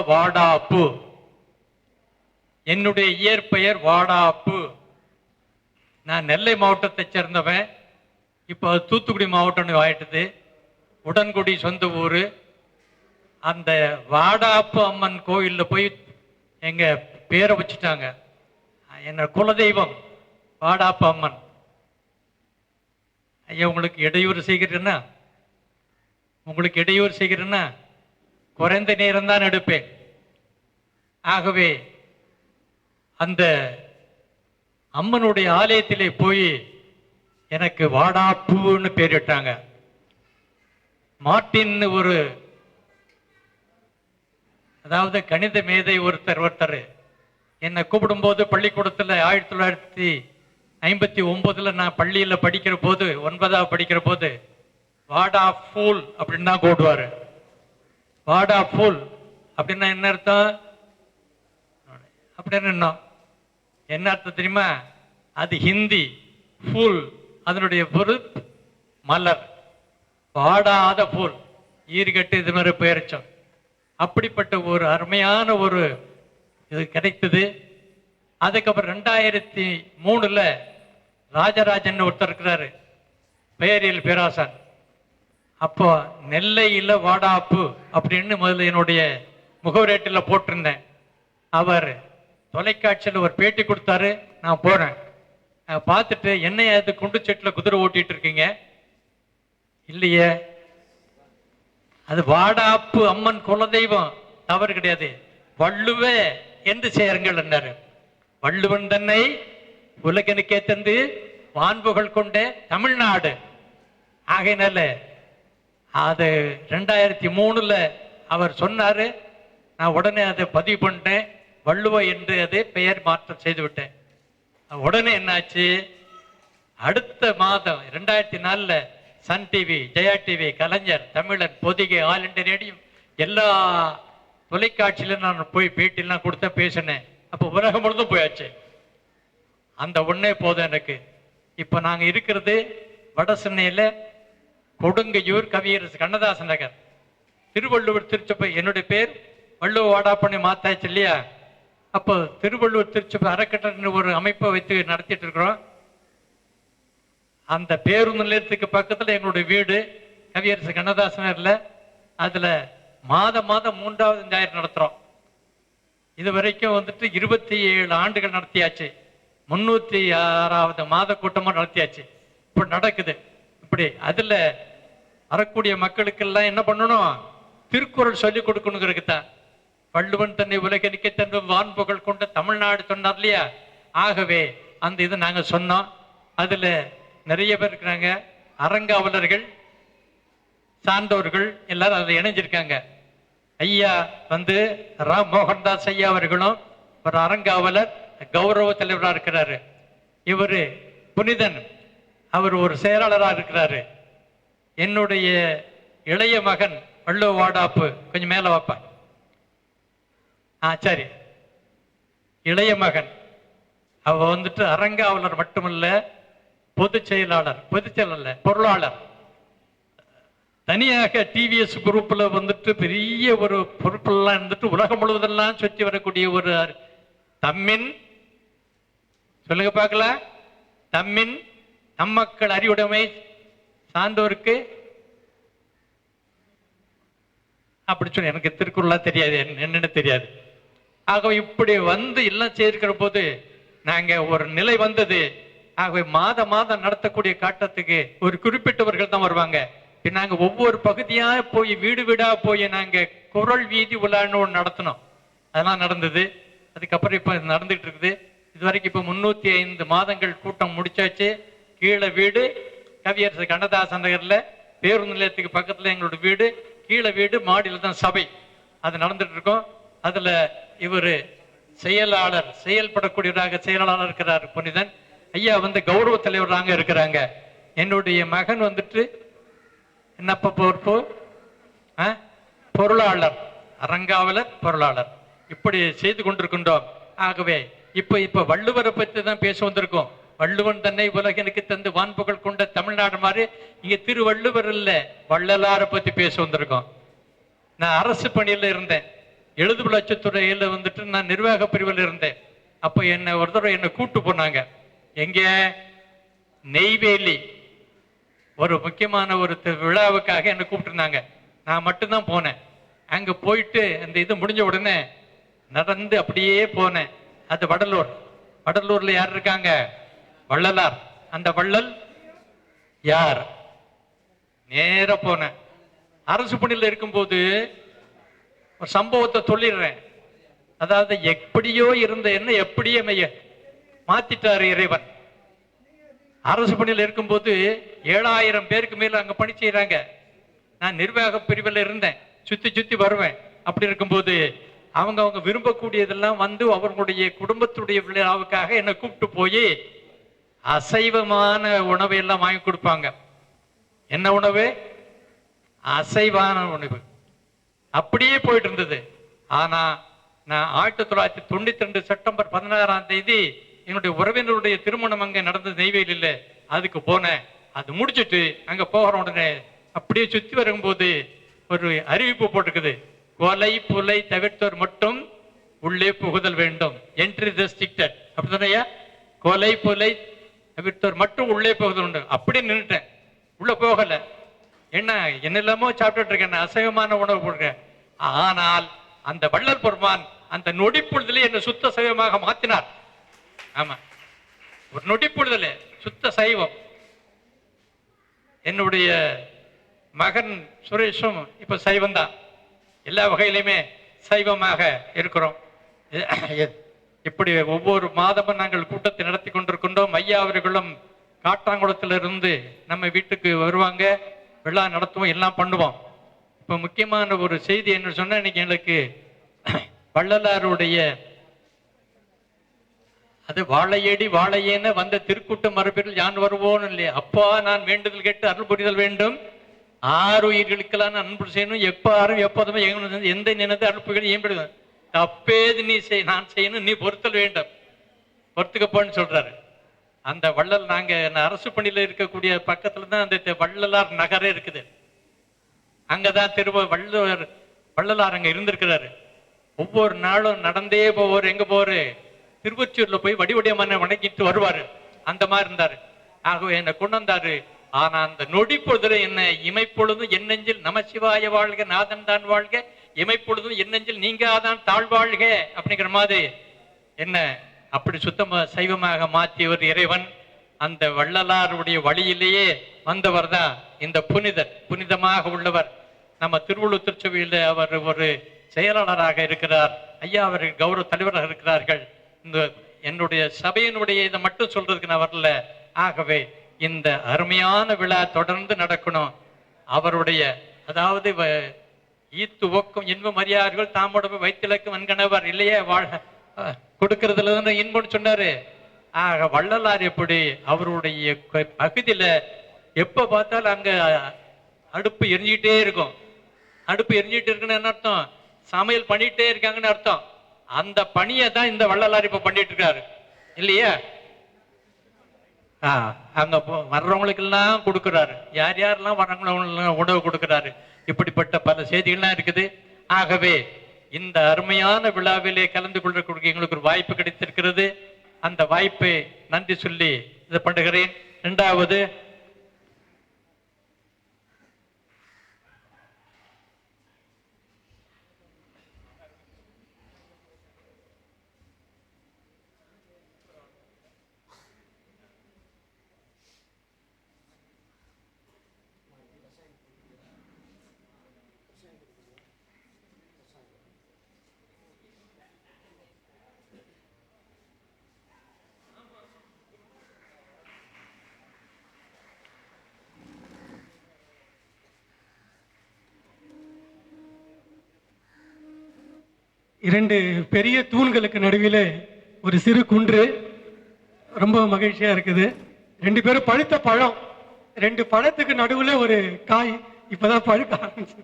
வாடாப்பு. என்னுடைய இயற்பெயர் வாடாப்பு. நான் நெல்லை மாவட்டத்தைச் சேர்ந்தவன். இப்போ தூத்துக்குடி மாவட்டம்னு ஆயிட்டது. உடன்குடி சொந்த ஊர். அந்த வாடாப்பு அம்மன் கோயிலில் போய் எங்க பேரை வச்சுட்டாங்க. என்ன குலதெய்வம் வாடாப்பு அம்மன். ஐயா உங்களுக்கு இடையூறு செய்கிறேன்னா? உங்களுக்கு இடையூறு செய்கிறேன்னா? குறைந்த நேரம் தான் எடுப்பேன். ஆகவே அந்த அம்மனுடைய ஆலயத்திலே போய் எனக்கு வாடாப்பூன்னு பேரிட்டாங்க மார்ட்டின் ஒரு அதாவது கணித மேதை ஒருத்தர் ஒருத்தர் என்னை கூப்பிடும்போது பள்ளிக்கூடத்தில் ஆயிரத்தி தொள்ளாயிரத்தி ஐம்பத்தி ஒம்போதில் நான் பள்ளியில் படிக்கிற போது ஒன்பதாவது படிக்கிற போது வாடா ஃபூல் அப்படின்னு தான் கூடுவார் வாடா ஃபூல் அப்படின்னா என்ன அர்த்தம்? அப்படின்னு என்ன? என்ன அர்த்தம் தெரியுமா? அது ஹிந்தி. ஃபூல். அதனுடைய பொருள் மலர். வாடாத ஃபூல் ஈர்கட்டு இது மாதிரி பெயர்ச்சோம். அப்படிப்பட்ட ஒரு அருமையான ஒரு இது கிடைத்தது. அதுக்கப்புறம் ரெண்டாயிரத்தி மூணுல ராஜராஜன் ஒருத்தர் இருக்கிறாரு. பெயரில் பேராசன். அப்போ நெல்லையில் வாடாப்பு அப்படின்னு முதல்ல என்னுடைய முகவரேட்டில் போட்டிருந்தேன். அவர் தொலைக்காட்சியில் ஒரு பேட்டி கொடுத்தாரு நான் போகிறேன் பார்த்துட்டு என்னைய அது குண்டு செட்டில் குதிரை ஓட்டிகிட்டு இருக்கீங்க? இல்லையே. அது வாடாப்பு அம்மன் குலதெய்வம் தவறு கிடையாது. வள்ளுவே என்று சேருங்கள் என்றாரு வள்ளுவன் தன்னை உலகனுக்கே தந்து வான்புகள் கொண்ட தமிழ்நாடு. ஆகையினால அது ரெண்டாயிரத்தி மூணுல அவர் சொன்னாரு நான் உடனே அதை பதிவு பண்ணிட்டேன். வள்ளுவ என்று அதை பெயர் மாற்றம் செய்து விட்டேன். உடனே என்னாச்சு? அடுத்த மாதம் ரெண்டாயிரத்தி நாலுல Sun TV Jaya TV Kalaignar Tamilan Podhigai all India radio எல்லா தொலைக்காட்சியிலும் நான் போய் பேட்டிலாம் கொடுத்த பேசினேன். அப்போ உலகம் முழுதும் போயாச்சு. அந்த ஒன்றே போதும் எனக்கு. இப்போ நாங்கள் இருக்கிறது வட சென்னையில் கொடுங்கையூர் கவியரசு கண்ணதாசன் நகர். திருவள்ளுவர் திருச்சபை என்னுடைய பேர் வள்ளுவ வாடாப்பண்ணி மாத்தாச்சு இல்லையா? அப்போ திருவள்ளுவர் திருச்சபை அறக்கட்டளைன்னு ஒரு அமைப்பை வைத்து நடத்திட்டு இருக்கிறோம். அந்த பேருந்து நிலையத்துக்கு பக்கத்தில் எங்களுடைய வீடு கவியரசு கண்ணதாசனரில் அதில் மாதம் மாதம் மூன்றாவது ஞாயிறு நடத்துகிறோம் இது வரைக்கும் வந்துட்டு இருபத்தி ஏழு ஆண்டுகள் நடத்தியாச்சு. முன்னூற்றி ஆறாவது மாத கூட்டமாக நடத்தியாச்சு. இப்போ நடக்குது. இப்படி அதில் வரக்கூடிய மக்களுக்கெல்லாம் என்ன பண்ணணும்? திருக்குறள் சொல்லிக் கொடுக்கணுங்கிறது தான் வள்ளுவன் தன்னை உலகனிக்க தன் வான்புகள் கொண்ட தமிழ்நாடு சொன்னார் இல்லையா? ஆகவே அந்த இது நாங்கள் சொன்னோம். அதில் நிறைய பேர் இருக்கிறாங்க. அறங்காவலர்கள் சார்ந்தவர்கள் எல்லாரும் அதில் இணைஞ்சிருக்காங்க. ஐயா வந்து ராம் மோகன்தாஸ் ஐயா அவர்களும் ஒரு அறங்காவலர் கௌரவ தலைவராக இருக்கிறாரு. இவர் புனிதன். அவர் ஒரு செயலாளராக இருக்கிறாரு. என்னுடைய இளைய மகன் வள்ளுவ வாடாப்பு கொஞ்சம் மேல வைப்பா. ஆ சரி. இளைய மகன். அவ வந்துட்டு அறங்காவலர் மட்டுமல்ல பொதுச் செயலாளர் பொதுச் செயலாளர் பொருளாளர். தனியாக டிவிஎஸ் குரூப்ல வந்துட்டு பெரிய ஒரு பொறுப்பெல்லாம் இருந்துட்டு உலகம் முழுவதெல்லாம் சுற்றி வரக்கூடிய ஒரு தம்மின் சொல்லுங்க பார்க்கலாம். தம்மின் நம்மக்கள் அறிவுடைமை சார்ந்தோருக்கு அப்படி சொல்லி எனக்கு திருக்குறளா தெரியாது என்ன- என்னன்னு தெரியாது. ஆகவே இப்படி வந்து எல்லாம் சேர்க்கிற போது நாங்க ஒரு நிலை வந்தது. ஆகவே மாத மாதம் நடத்தக்கூடிய காட்டத்துக்கு ஒரு குறிப்பிட்டவர்கள் தான் வருவாங்க. பின் நாங்க ஒவ்வொரு பகுதியா போய் வீடு வீடா போய் நாங்க குரல் வீதி விழான்னு ஒன்று நடத்தினோம். அதெல்லாம் நடந்தது. அதுக்கப்புறம் இப்ப நடந்துகிட்டு நடந்துட்டு இருக்குது. இது வரைக்கும் இப்ப முன்னூத்தி ஐந்து மாதங்கள் கூட்டம் முடிச்சாச்சு. கீழே வீடு கவியரசு கண்ணதாசன் நகரில் பேருந்து நிலையத்துக்கு பக்கத்தில் எங்களோட வீடு கீழே வீடு மாடியில் தான் சபை. அது நடந்துட்டு இருக்கோம். அதில் இவர் செயலாளர் செயல்படக்கூடியவராக செயலாளர் இருக்கிறார் புனிதன். ஐயா வந்து கௌரவ தலைவராக இருக்கிறாங்க. என்னுடைய மகன் வந்துட்டு என்னப்ப பொறுப்பு? ஆ? பொருளாளர் அரங்காவலர் பொருளாளர். இப்படி செய்து கொண்டிருக்கின்றோம். ஆகவே இப்போ இப்போ வள்ளுவரை பற்றி தான் பேச வந்திருக்கோம். வள்ளுவன் தன்னை உலகனுக்கு தந்து வான்புகள் கொண்ட தமிழ்நாடு மாதிரி இங்க திருவள்ளுவர் இல்ல வள்ளலாரை பத்தி பேச வந்திருக்கோம். நான் அரசு பணியில இருந்தேன். எழுது லட்சத்துறையில வந்துட்டு நான் நிர்வாக பிரிவில் இருந்தேன். அப்போ என்னை ஒரு தடவை என்னை கூட்டு போனாங்க. எங்க? நெய்வேலி. ஒரு முக்கியமான ஒரு விழாவுக்காக என்னை கூப்பிட்டுருந்தாங்க. நான் மட்டும்தான் போனேன். அங்க போயிட்டு அந்த இது முடிஞ்ச உடனே நடந்து அப்படியே போனேன். அது வடலூர். வடலூர்ல யார் இருக்காங்க? வள்ளலார். அந்த வள்ளல் யார்? நேர போனேன் அரசு பணியில் இருக்கும்போது ஒரு சம்பவத்தை சொல்லிடுறேன். அதாவது எப்படியோ இருந்த என்ன எப்படியே மைய மாத்திட்டாரு இறைவன். அரசு பணியில் இருக்கும்போது ஏழாயிரம் பேருக்கு மேல அங்க பணி செய்யறாங்க நான் நிர்வாக பிரிவில் இருந்தேன். சுத்தி சுத்தி வருவேன். அப்படி இருக்கும்போது அவங்க அவங்க விரும்பக்கூடியதெல்லாம் வந்து அவர்களுடைய குடும்பத்துடைய விழாவுக்காக என்னை கூப்பிட்டு போய் அசைவமான உணவை எல்லாம் வாங்கி கொடுப்பாங்க. என்ன உணவு? அசைவான உணவு. அப்படியே போயிட்டு இருந்தது. ஆனா நான் ஆயிரத்தி தொள்ளாயிரத்தி தொண்ணூத்தி ரெண்டு செப்டம்பர் பதினாறாம் தேதி என்னுடைய உறவினருடைய திருமணம் அங்கே நடந்தது. நெய்வேலியில. அதுக்கு போனேன். அது முடிச்சுட்டு அங்கே போகிற உடனே அப்படியே சுற்றி வரும்போது ஒரு அறிவிப்பு போட்டிருக்குது. கொலை புலை தவிர்த்தோர் மட்டும் உள்ளே புகுதல் வேண்டும். என்ட்ரி ரெஸ்ட்ரிக்டட் அப்படி சொன்னையா கொலை புலை தவிர்த்தோர் மட்டும் உள்ளே போகிறது உண்டு. அப்படியே நின்னுட்டேன் உள்ள போகல. என்ன என்னெல்லாமோ சாப்பிட்டுட்டு இருக்கேன் அசைவமான உணவு போடுறேன் ஆனால் அந்த வள்ளல் பெருமான் அந்த நொடி என்னை சுத்த சைவமாக மாத்தினார். ஆமா. ஒரு நொடி சுத்த சைவம். என்னுடைய மகன் சுரேஷும் இப்ப சைவம் தான் எல்லா வகையிலுமே சைவமாக இருக்கிறோம். இப்படி ஒவ்வொரு மாதமும் நாங்கள் கூட்டத்தை நடத்தி கொண்டோம் ஐயா அவர்களும் காட்டாங்குளத்திலிருந்து நம்ம வீட்டுக்கு வருவாங்க. விழா நடத்துவோம். எல்லாம் பண்ணுவோம். இப்போ முக்கியமான ஒரு செய்தி என்ன சொன்னால் இன்னைக்கு எனக்கு வள்ளலாருடைய அது வாழையடி வாழையேன வந்த திருக்கூட்ட மரபில் யான் வருவோன்னு இல்லையா. அப்பா நான் வேண்டுதல் கேட்டு அருள் புரிதல் வேண்டும். ஆறு உயிர்களுக்கெல்லாம் அன்பு செய்யணும். எப்பாரும் எப்போதுமே எங்க- எந்த நினைத்து அனுப்புகள் ஏம்பிடுவேன் தப்பேது நீ செய் நான் செய்யணும். நீ பொறுத்தல் வேண்டும். பொறுத்துக்கப்போன்னு சொல்றாரு. அந்த வள்ளல் நாங்க அரசு பணியில இருக்கக்கூடிய பக்கத்துல தான் அந்த வள்ளலார் நகரே இருக்குது. அங்கதான் திருவ வள்ளுவர் வள்ளலார் அங்க இருந்திருக்கிறாரு. ஒவ்வொரு நாளும் நடந்தே போவார். எங்க போவாரு? திருவொற்றியூர்ல போய் வடிவடியமான வணங்கிட்டு வருவாரு. அந்த மாதிரி இருந்தாரு. ஆகவே என்னை கொண்டு வந்தாரு. ஆனா அந்த நொடி பொழுதுல என்ன இமைப்பொழுதும் என்னெஞ்சில் நமசிவாய வாழ்க நாதன் தான் வாழ்க. இமைப்பொழுதும் என்னெஞ்சில் நீங்காதான் தாழ்வாழ்க அப்படிங்கிற மாதிரி என்ன அப்படி சுத்தமாக சைவமாக மாற்றியவர் இறைவன். அந்த வள்ளலாருடைய வழியிலேயே வந்தவர் தான் இந்த புனிதர் புனிதமாக உள்ளவர். நம்ம திருவள்ளூர் திருச்சபையில் அவர் ஒரு செயலாளராக இருக்கிறார். ஐயா அவர்கள் கௌரவ தலைவராக இருக்கிறார்கள். இந்த என்னுடைய சபையினுடைய இதை மட்டும் சொல்றதுக்கு நான் வரல. ஆகவே இந்த அருமையான விழா தொடர்ந்து நடக்கணும். அவருடைய அதாவது வ- ஈத்து ஒக்கும் இன்பம் அறியார்கள் தாமோட வைத்திலக்கும் வன்கணவர் இல்லையே வாழ கொடுக்கறதுல தானே இன்பம்னு சொன்னாரு. ஆக வள்ளலார் எப்படி அவருடைய பகுதியில எப்ப பார்த்தாலும் அங்க அடுப்பு எரிஞ்சிக்கிட்டே இருக்கும். அடுப்பு எரிஞ்சிட்டு இருக்குன்னு என்ன அர்த்தம்? சமையல் பண்ணிட்டே இருக்காங்கன்னு அர்த்தம். அந்த பணியை தான் இந்த வள்ளலார் இப்ப பண்ணிட்டு இருக்காரு. இல்லையா? ஆ, அங்க போ- வர்றவங்களுக்கெல்லாம் கொடுக்குறாரு. யார் யாரெல்லாம் வர்றவங்களுக்கு உணவு கொடுக்குறாரு. இப்படிப்பட்ட பல செய்திகள்லாம் இருக்குது. ஆகவே இந்த அருமையான விழாவிலே கலந்து கொள்ளக்கூடிய எங்களுக்கு ஒரு வாய்ப்பு கிடைத்திருக்கிறது. அந்த வாய்ப்பை நன்றி சொல்லி இது பண்ணுகிறேன். இரண்டாவது இரண்டு பெரிய தூண்களுக்கு நடுவிலே ஒரு சிறு குன்று. ரொம்ப மகிழ்ச்சியா இருக்குது. ரெண்டு பேரும் பழுத்த பழம். ரெண்டு பழத்துக்கு நடுவுல ஒரு காய். இப்பதான் பழுக்க ஆரம்பிச்சு